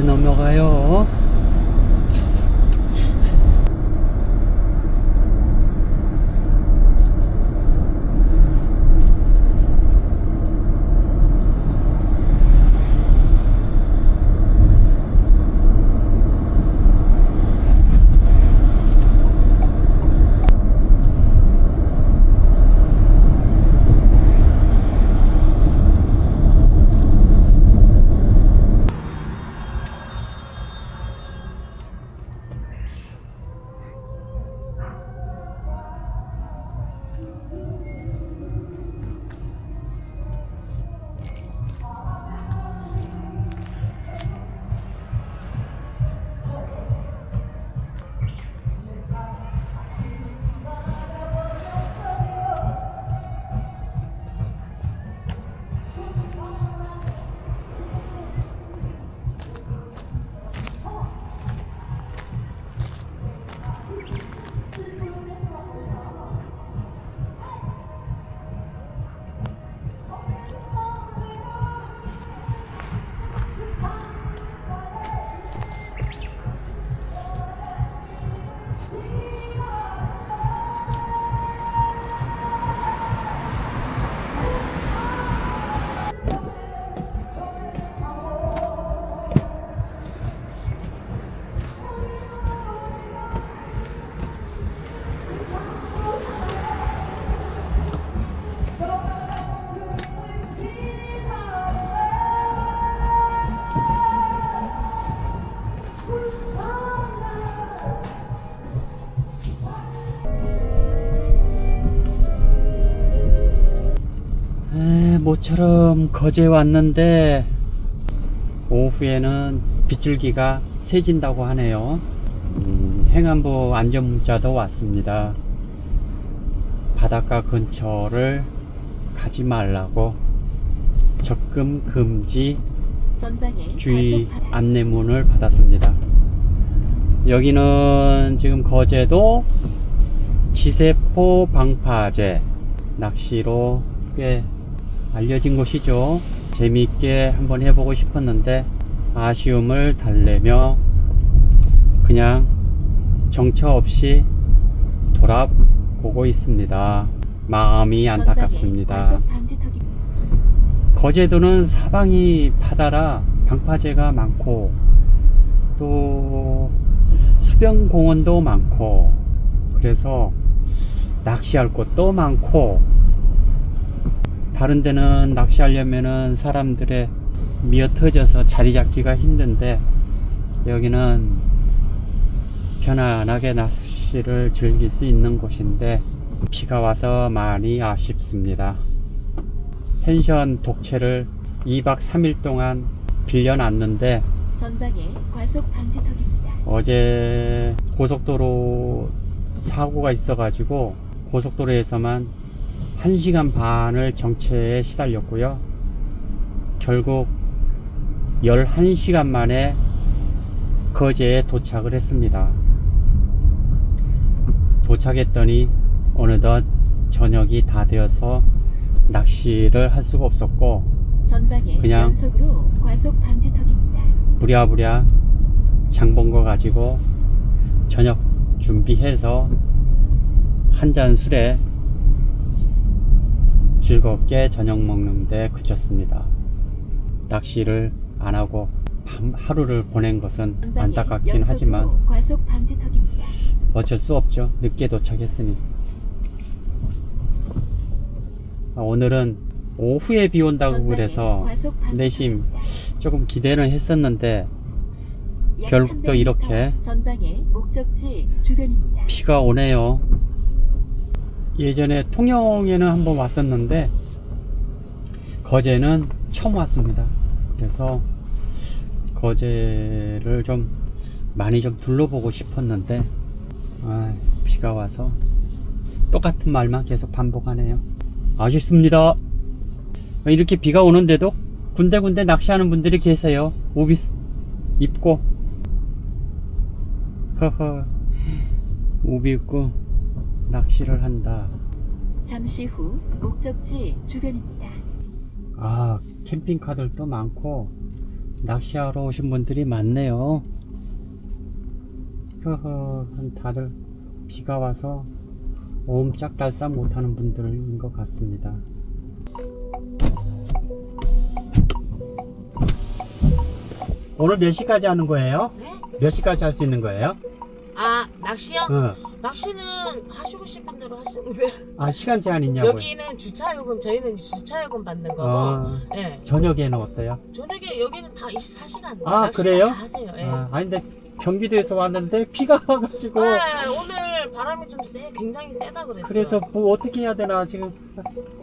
넘어가요. 모처럼 거제 왔는데 오후에는 빗줄기가 세진다고 하네요. 음, 행안부 안전문자도 왔습니다. 바닷가 근처를 가지 말라고 접근 금지 주의 안내문을 받았습니다. 여기는 지금 거제도 지세포 방파제 낚시로 꽤 알려진 곳이죠. 재미있게 한번 해보고 싶었는데 아쉬움을 달래며 그냥 정처 없이 돌아보고 있습니다. 마음이 안타깝습니다. 거제도는 사방이 바다라 방파제가 많고 또 수변공원도 많고 그래서 낚시할 곳도 많고 다른 데는 낚시하려면은 사람들의 미어 터져서 자리 잡기가 힘든데 여기는 편안하게 낚시를 즐길 수 있는 곳인데 비가 와서 많이 아쉽습니다. 펜션 독채를 2박 3일 동안 빌려놨는데 전방에 과속 방지턱입니다. 어제 고속도로 사고가 있어가지고 고속도로에서만 1시간 반을 정체에 시달렸고요. 결국 11시간 만에 거제에 도착을 했습니다. 도착했더니 어느덧 저녁이 다 되어서 낚시를 할 수가 없었고 그냥. 부랴부랴 장본 거 가지고 저녁 준비해서 한 잔 술에 즐겁게 저녁 먹는데 그쳤습니다. 낚시를 안 하고 밤 하루를 보낸 것은 안타깝긴 하지만. 어쩔 수 없죠. 늦게 도착했으니. 아, 오늘은 오후에 비 온다고 그래서 내심. 조금 기대는 했었는데 약 결국 또 300m 이렇게. 비가 오네요. 예전에 통영에는 한번 왔었는데 거제는 처음 왔습니다. 그래서 거제를 좀 많이 좀 둘러보고 싶었는데 아, 비가 와서 똑같은 말만 계속 반복하네요. 아쉽습니다. 이렇게 비가 오는데도 군데군데 낚시하는 분들이 계세요. 우비 입고 허허 우비 입고 낚시를 한다. 잠시 후 목적지 주변입니다. 아 캠핑카들 도 많고 낚시하러 오신 분들이 많네요. 허허, 다들 비가 와서 옴짝달싹 못하는 분들인 것 같습니다. 오늘 몇 시까지 하는 거예요? 네? 몇 시까지 할 수 있는 거예요? 아 낚시요? 응. 낚시는 하시고 싶은 대로 하시면 돼요. 아 시간 제한 있냐고요? 여기는 주차 요금 저희는 주차 요금 받는 거고. 아, 예. 저녁에는 어때요? 저녁에 여기는 다 24시간. 아, 그래요? 다 하세요. 예. 아, 아니 근데 경기도에서 왔는데 비가 와가지고 네, 오늘 바람이 좀 세, 굉장히 세다 그랬어요. 그래서 뭐 어떻게 해야 되나 지금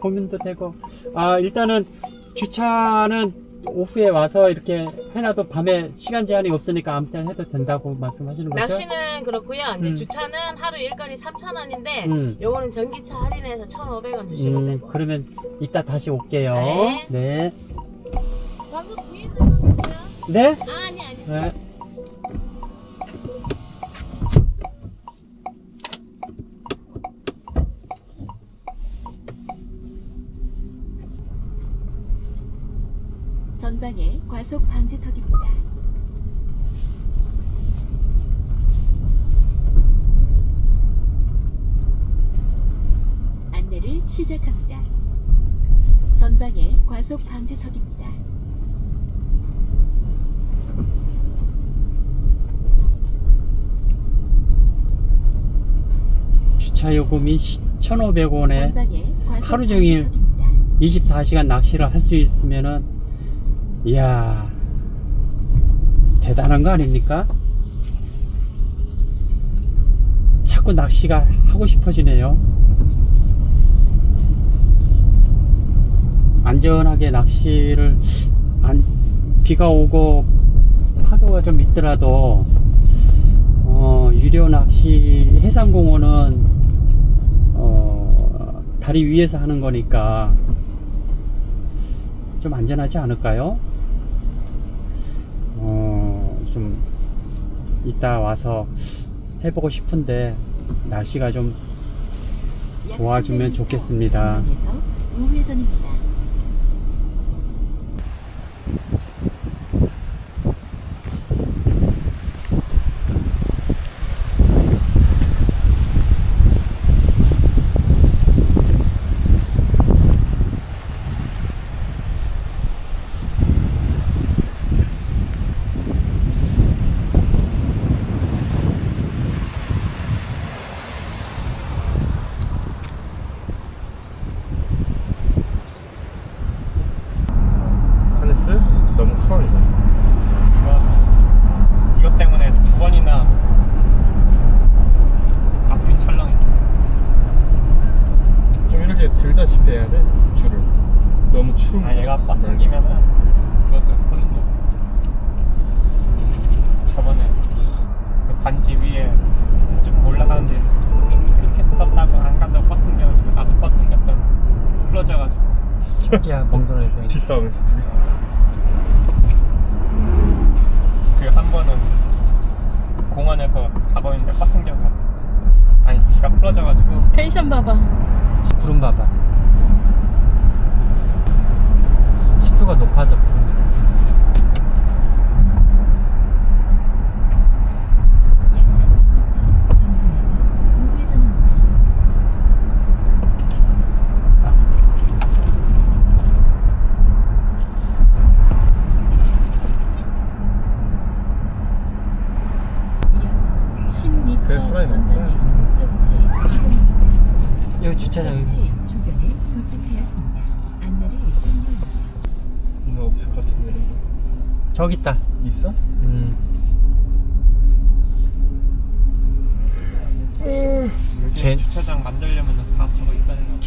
고민도 되고 아 일단은 주차는 오후에 와서 이렇게 해놔도 밤에 시간 제한이 없으니까 아무 때나 해도 된다고 말씀하시는 거죠? 낚시는 그렇고요. 이제 음. 주차는 하루 일거리 3,000원인데 음. 요거는 전기차 할인해서 1,500원 주시면 음, 되고. 그러면 이따 다시 올게요. 네. 네. 방금 부인하셨어요? 네? 아, 아니 아니. 네. 전방에 과속 방지턱입니다. 안내를 시작합니다. 전방에 과속 방지턱입니다. 주차 요금이 1,500원에 전방에 과속 하루 종일 방지턱입니다. 24시간 낚시를 할 수 있으면은 이야 대단한 거 아닙니까? 자꾸 낚시가 하고 싶어지네요. 안전하게 낚시를 안, 비가 오고 파도가 좀 있더라도 어, 유료 낚시 해상공원은 어, 다리 위에서 하는 거니까 좀 안전하지 않을까요? 어, 좀 이따 와서 해보고 싶은데 날씨가 좀약 도와주면 300m 좋겠습니다. 전방에서 우회전입니다. 하네스? 너무 커 이거 이거, 이것 때문에 두 번이나 가슴이 철렁했어. 좀 이렇게 들다시피 해야 돼 줄을 너무 추운 아, 얘가 거. 빡 당기면은 그것도 소용이 없어. 저번에 그 반지 위에 좀 올라가는데 밑에 무섭다고 안 간다고 버튼 겨가지고 나도 버튼겼던 풀어져가지고 야 공동의 뱅 기싸움 스틸 그한 번은 공원에서 가고 있는데 버튼겨서 아니 지가 풀어져가지고 펜션 봐봐. 구름 봐봐. 습도가 높아서 구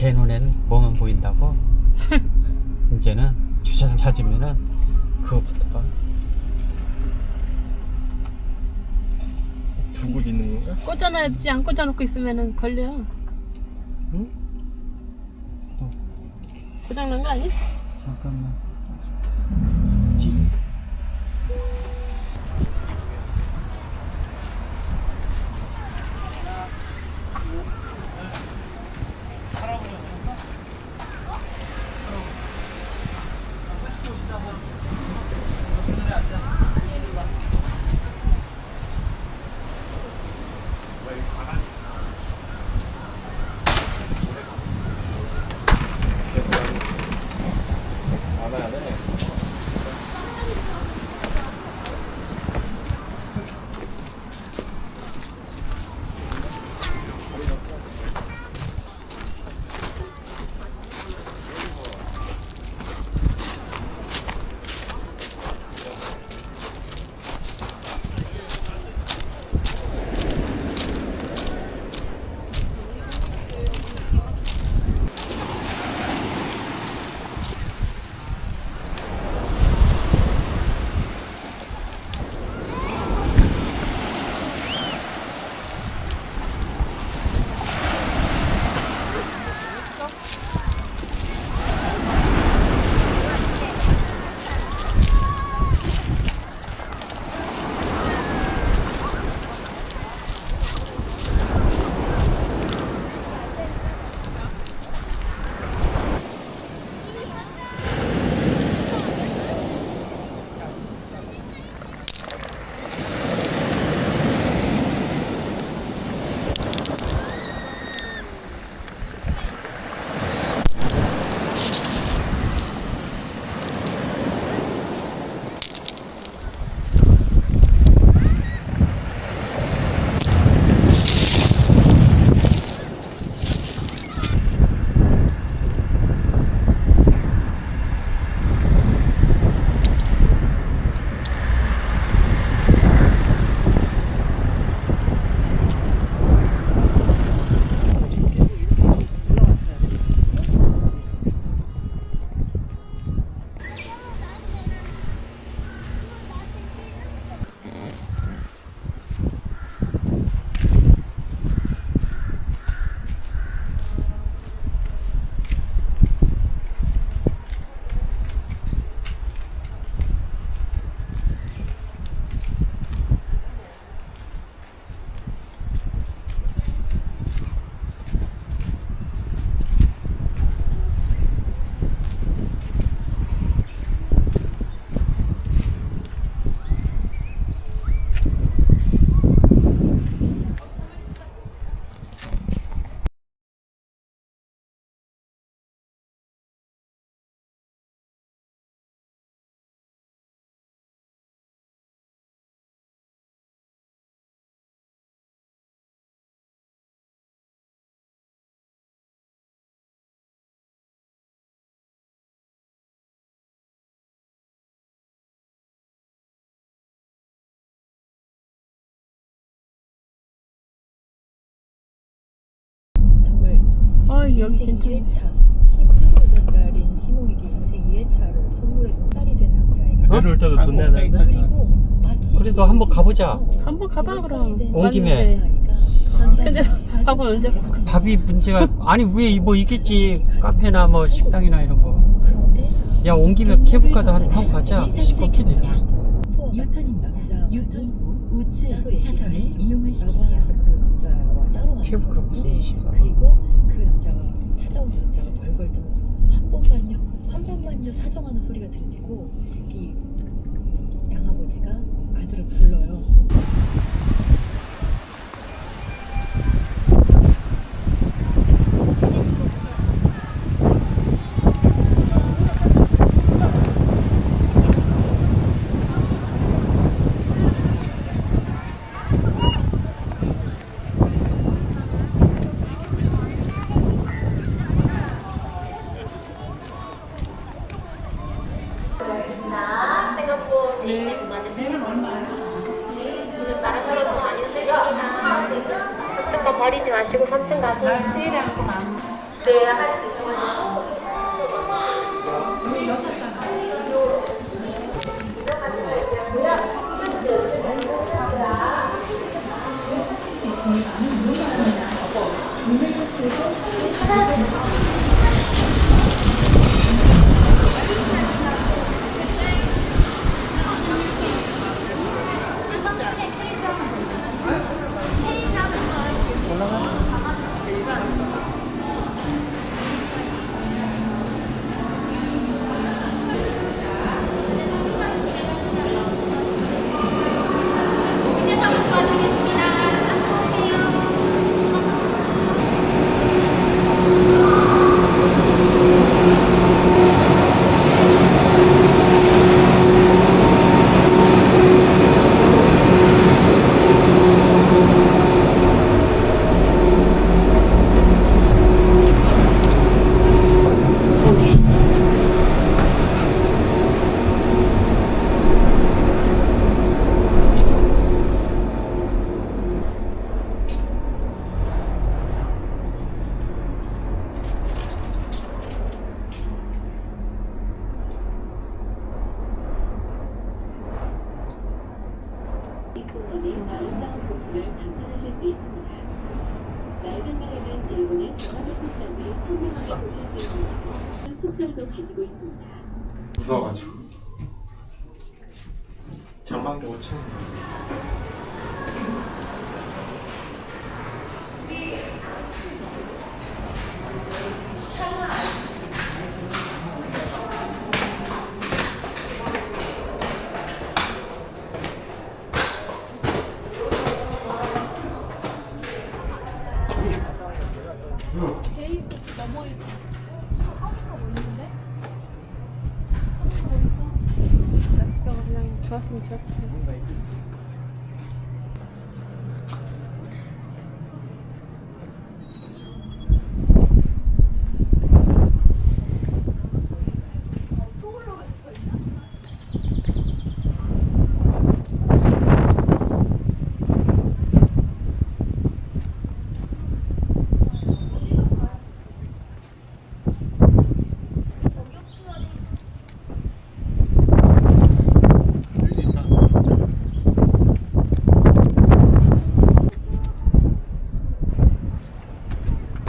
개 눈에는 뭐만 보인다고 이제는 주차장 찾으면은 그거부터가 두곳 있는 건가? 꽂아놔야지 안 꽂아놓고 있으면은 걸려. 응? 고장난 거 아니? 잠깐만 여기 괜찮네. 16살인 시몽에게 인생 2회차를 선물해준 딸이 된 남자애가 내려올 때도 돈 내야 되는데 그리고 마치 그래도 한번 가보자. 한번 가봐 그럼. 온 김에. 근데 밥은 언제 먹어? 밥이 문제가 아니 위에 뭐 있겠지 카페나 뭐 식당이나 이런 거. 야 온 김에 케이블카도 한 타고 가자. 시끄럽게 유턴입니다. 유턴 후 우측 차선을. 이용하십시오. 그. 케이블카 무슨 네. 이십사. 그리고 그 남자가 찾아온 남자가 벌벌 떨면서. 한 번만요? 한 번만요? 사정하는 소리가 들리고 이 양아버지가 아들을 불러요 전망대 5층. 날씨가 그냥 좋았으면 좋았을 텐데.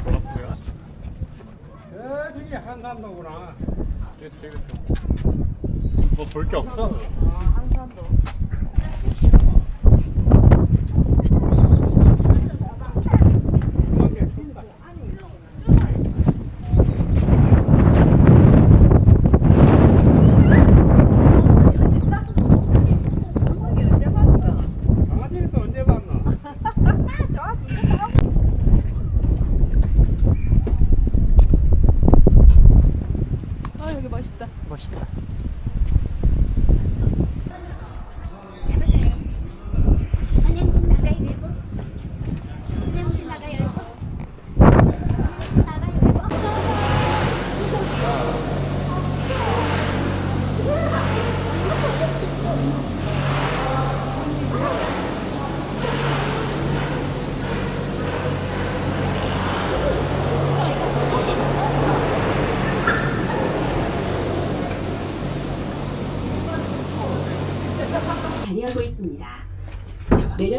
뭐라고요? 저기 한산도구나. 게 없어?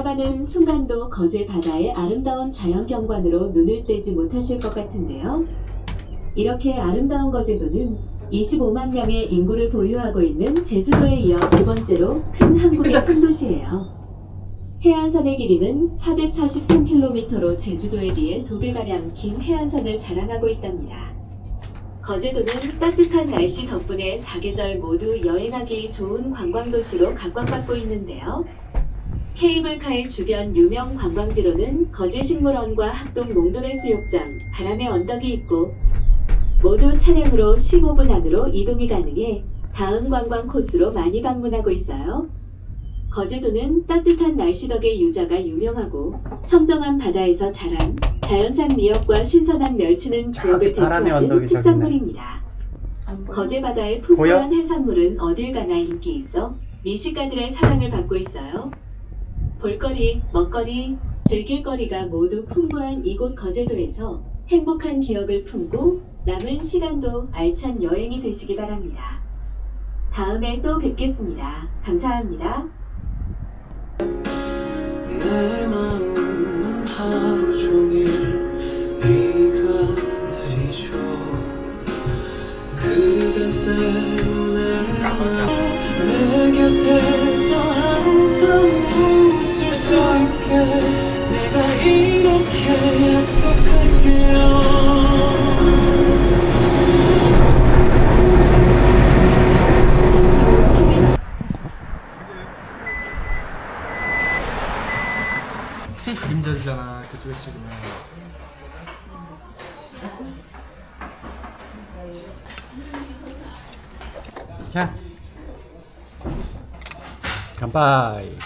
들어가는 순간도 거제 바다의 아름다운 자연 경관으로 눈을 떼지 못하실 것 같은데요. 이렇게 아름다운 거제도는 25만 명의 인구를 보유하고 있는 제주도에 이어 두 번째로 큰 한국의 큰 도시예요. 해안선의 길이는 443km로 제주도에 비해 두 배가량 긴 해안선을 자랑하고 있답니다. 거제도는 따뜻한 날씨 덕분에 사계절 모두 여행하기 좋은 관광도시로 각광받고 있는데요. 케이블카의 주변 유명 관광지로는 거제식물원과 학동 몽돌의 수욕장, 바람의 언덕이 있고 모두 차량으로 15분 안으로 이동이 가능해 다음 관광 코스로 많이 방문하고 있어요. 거제도는 따뜻한 날씨 덕에 유자가 유명하고 청정한 바다에서 자란 자연산 미역과 신선한 멸치는 지역을 대표하는. 특산물입니다. 거제 바다의 풍부한 해산물은 어딜 가나 인기 있어 미식가들의 사랑을 받고 있어요. 볼거리, 먹거리, 즐길거리가 모두 풍부한 이곳 거제도에서 행복한 기억을 품고 남은 시간도 알찬 여행이 되시기 바랍니다. 다음에 또 뵙겠습니다. 감사합니다. 내 마음은 하루 종일 비가 내리죠 그대 때문에 내 곁에 내가 이렇게 약속할게요. 그림자지잖아 그쪽에 찍으면. 자, 간파이.